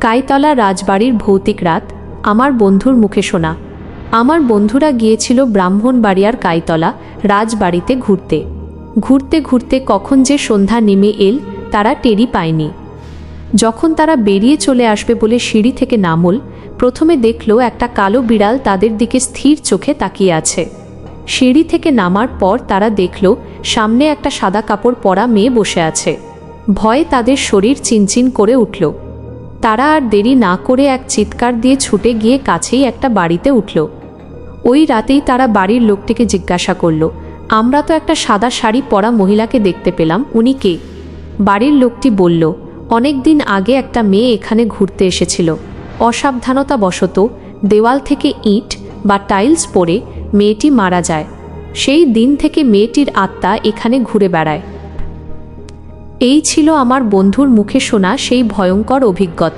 কাইতলা রাজবাড়ির ভৌতিক রাত, আমার বন্ধুর মুখে শোনা। আমার বন্ধুরা গিয়েছিল ব্রাহ্মণবাড়িয়ার কাইতলা রাজবাড়িতে ঘুরতে। ঘুরতে ঘুরতে কখন যে সন্ধ্যা নেমে এল, তারা টেরি পায়নি। যখন তারা বেরিয়ে চলে আসবে বলে সিঁড়ি থেকে নামল, প্রথমে দেখল একটা কালো বিড়াল তাদের দিকে স্থির চোখে তাকিয়ে আছে। সিঁড়ি থেকে নামার পর তারা দেখল, সামনে একটা সাদা কাপড় পরা মেয়ে বসে আছে। ভয়ে তাদের শরীর চিনচিন করে উঠল। তারা আর দেরি না করে এক চিৎকার দিয়ে ছুটে গিয়ে কাছেই একটা বাড়িতে উঠল। ওই রাতেই তারা বাড়ির লোকটিকে জিজ্ঞাসা করল, আমরা তো একটা সাদা শাড়ি পরা মহিলাকে দেখতে পেলাম, উনি কে? বাড়ির লোকটি বলল, অনেক দিন আগে একটা মেয়ে এখানে ঘুরতে এসেছিল। অসাবধানতাবশত দেওয়াল থেকে ইট বা টাইলস পরে মেয়েটি মারা যায়। সেই দিন থেকে মেয়েটির আত্মা এখানে ঘুরে বেড়ায়। এই ছিল আমার বন্ধুর মুখে শোনা সেই ভয়ঙ্কর অভিজ্ঞতা।